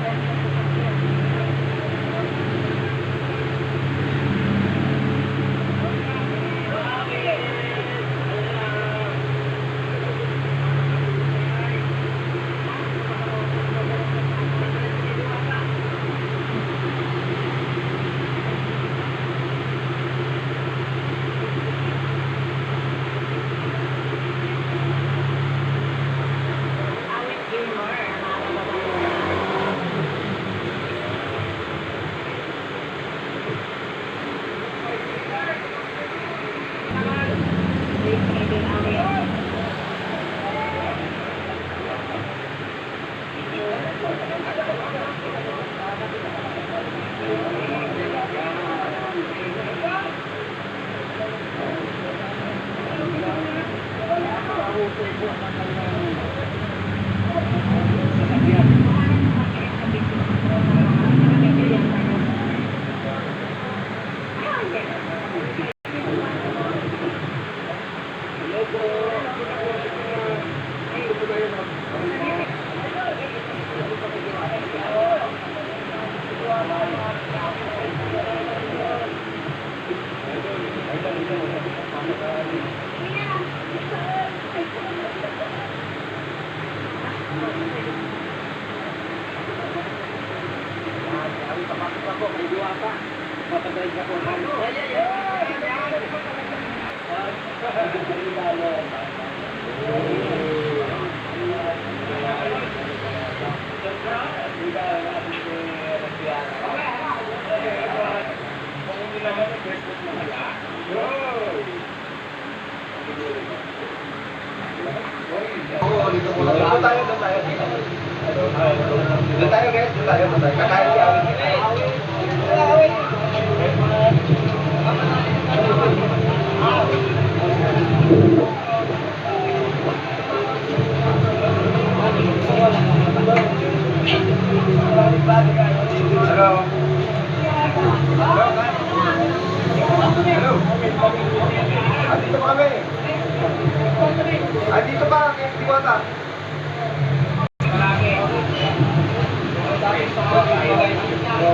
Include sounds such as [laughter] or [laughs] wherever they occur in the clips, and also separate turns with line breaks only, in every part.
Thank you. Ka po.
Doon tayo, doon tayo. Doon tayo, guys. Doon tayo, tayo.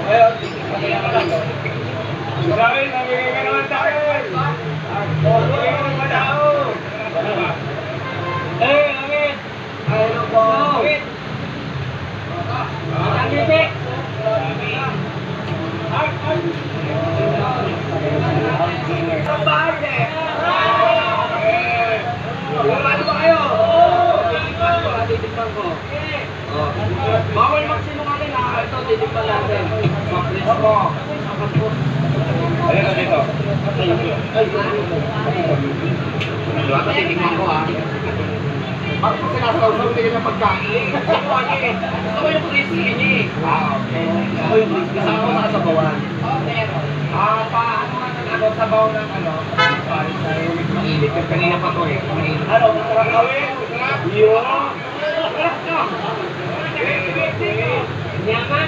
Kaya hindi ko ata.
Dahil nabigay ka naman tayo. Nabigay ka naman tao. Eh, Amit. Ano po? Amit. Amit. Ang bahay eh. Eh. Ano ba kayo? Titikman ko, titikman ko. Oh. Bawal magsinungaling ha. Ito, titikman natin. Maplis mo. Ayun na dito. Baka titikman ko ha.
Bakit mo sinasawsaw nila ng pagkain?
Ano ano eh? Gusto ko yung crispy niya eh.
Ah, okay.
Gusto ko yung crispy. Kasama ko sa kasabawan. Ah, paano nga ng ano, sabaw ng ano? Na yung mainit. Kanina pa to. Ano? Masarap gawin? Yun. Yaman?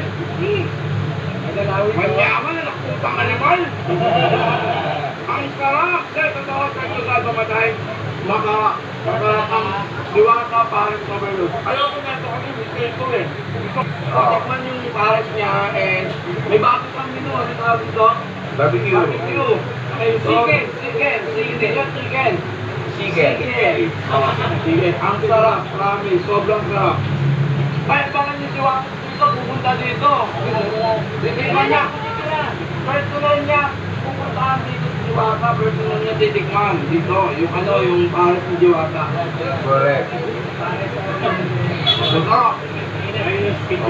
Manyaman na nakutang animal. Ang sarap. Dahil totoo sa ito sa pamatay. Maka, maka, ang diwata parang overload. Ayoko na ito kasi mister ko eh. Tikman yung parang niya and may bago kang menu. Ano tawag ito?
Barbecue.
Barbecue. Chicken, chicken, chicken, chicken.
Chicken.
Chicken. Oh. Ang sarap, promise. Sobrang sarap. Kahit baka niyo si Wang dito, pupunta dito. Titikman niya. Personal niya, pupuntahan dito si Diwata, personal niya titikman dito. Yung ano, yung pares ni Diwata.
Correct.
Masarap.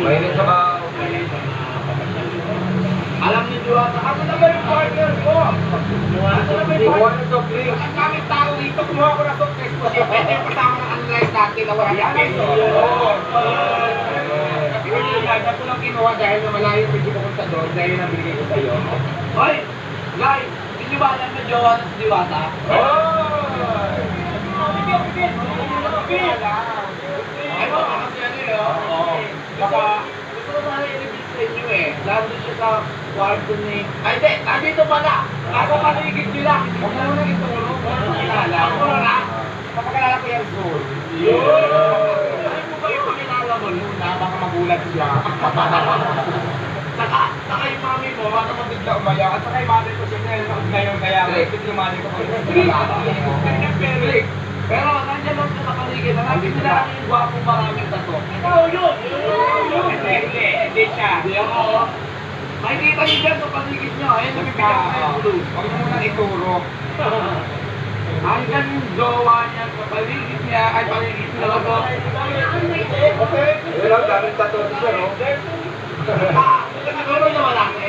Mainit sa mga...
Alam ni Diwata, ako na ba yung partner ko? Ako na ba yung partner?
Ito, please.
Ang daming tao dito, kumuha ko na ito. Pwede yung kasama ng unlight natin na wala yung peso. Yan, ako lang kinuha dahil na malayo pwede pupunta doon dahil na binigay ko sa'yo. Hoy! Guys! Hindi ba alam na jowa ng Diwata? Ay, baka kasi ano eh, oh. Baka, gusto ko sana i-release sa inyo eh. Lalo siya sa kwarto ni... Ay, hindi! Nandito pala! Ako paligid nila! Huwag na ituro. Pakilala. Ako na. Kapagkalala ko yung soul. Yun! Ay mo ba yung pakilala mo muna? Magulat siya. Saka, saka yung mami mo, baka mabigla umayak. At saka yung mami ko siya ngayon, ngayon kaya bigla yung mami ko Pero, pero nandiyan lang sa paligid, hanapin nila ang yung gwapong maraming tato. Ikaw yun! Hindi, hindi, hindi siya. Hindi ako. Makikita niyo dyan sa paligid niyo, ayun, nabibigyan ko na yung blue.
Huwag mo muna ituro.
Hanggang yung jowa niya sa paligid niya, ay paligid niya lang to.
Okay. Wala, daming tattoo siya, no?
Ah, siguro na malaki.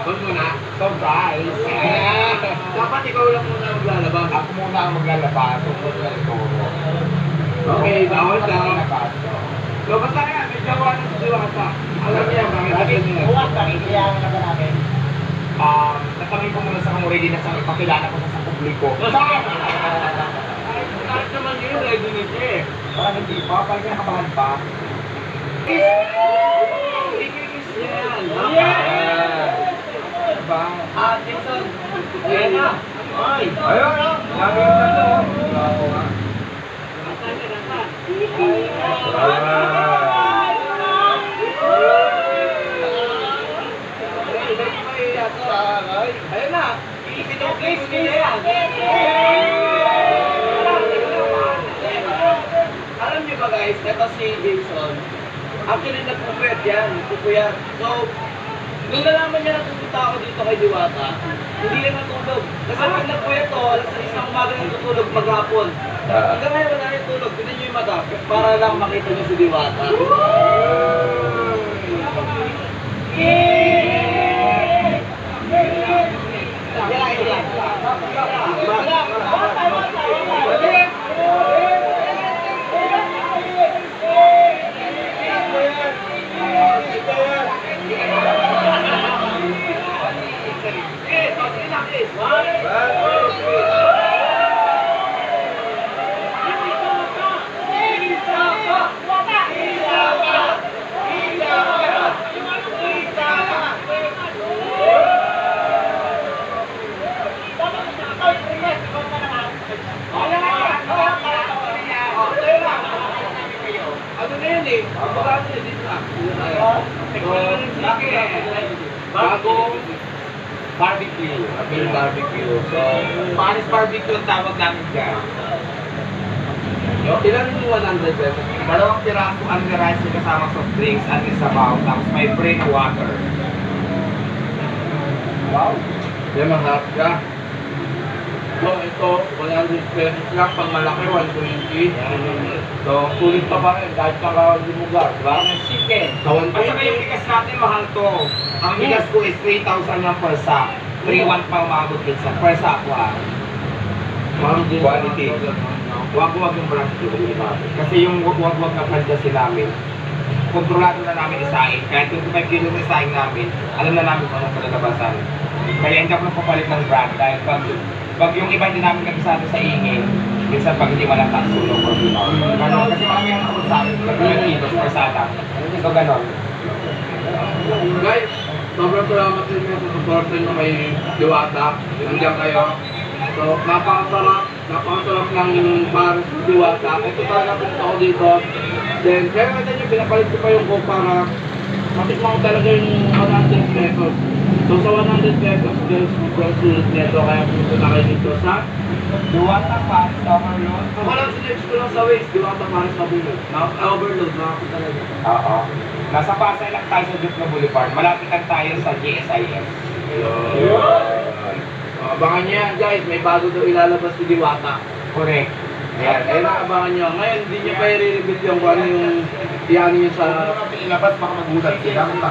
Huwag mo na. Surprise! [laughs] Dapat ikaw lang muna maglalabas.
Ako muna ang maglalabas. Muna.
Okay, bawal ka.
Maglalabas.
So, basta yan, may jowa na si Diwata. Alam niya, bakit niya.
Um, natanggin ko muna sa ready na sa ipakilala ko sa publiko.
Kahit naman yun, ready na siya eh.
Parang hindi pa, parang kinakabahan pa.
Ikikis niya yan.
Diba?
Ah, Jason. Ayan na. Ay.
Ayun, lagi yung tattoo. Bravo nga.
Ayun Alam niyo ba guys, ito si Jason. Actually, nagpupuyat yan. Nagpupuyat. So, Nung nalaman niya na pupunta ako dito kay Diwata, hindi na natulog. Kasi pag nagpuyat to, alas sa isang umaga natutulog maghapon.
Ah.
Hanggang ngayon wala rin tulog, tinan niyo yung mata, para lang makita niyo si Diwata. Ano na yun eh? Ang bago na dito na. Bagong
Barbecue.
Yung barbecue. So,
Paris barbecue ang tawag namin dyan.
Ilan yung 100 pesos?
Dalawang piraso ang rice kasama soft drinks at isabaw. Tapos may plain water.
wow.
Yan, maharap ka. So, ito, 100 pesos lang. Pang malaki, 120. So, sulit pa pa rin kahit pang kawag yung lugar, di ba?
Chicken.
Sa
At saka yung
120.
bigas natin mahal to. Ang bigas ko is 3,000 lang per sack. 3,1 pa umabot din sa per sack ko ah.
Quality.
Wag-wag yung brand ko. Kasi yung wag-wag na brand kasi namin, kontrolado na namin isain. Kaya 25 kilo na isain namin, alam na namin kung anong kalalabasan. Kaya hindi ako nagpapalit ng brand dahil pag, pag yung iba hindi namin kabisado sa ingin, minsan pag hindi malakas sulong or Ganon. Kasi marami ang nakapag sa amin, 30 kilos per sata. So ganon.
Guys, sobrang salamat sa inyo sa support nyo kay Diwata. Nandiyan kayo. So, napakasarap. Napakasarap ng Paris Diwata. Ito talaga punta ko dito. Then, kaya kita nyo, pinapalit ko pa yung coke para matikman ko talaga yung 100 pesos. So, sa 100 pesos, guys, sobrang sulit nito. Kaya punta na kayo dito sa
Duwata pa, overload.
So, walang sinex ko lang sa waist. Diwata Paris Overload. Na-overload. Nakakita talaga.
Oo. Nasa Pasay lang tayo sa Dukla Boulevard. Malapit lang tayo sa GSIS.
Uh, abangan nyo yan guys, may bago daw ilalabas si Diwata.
Correct.
Ayan, ayun ang abangan nyo. Ngayon, hindi nyo pa i-reveal yung kung ano yung iyan nyo sa...
Ilabas baka magulat sila kung.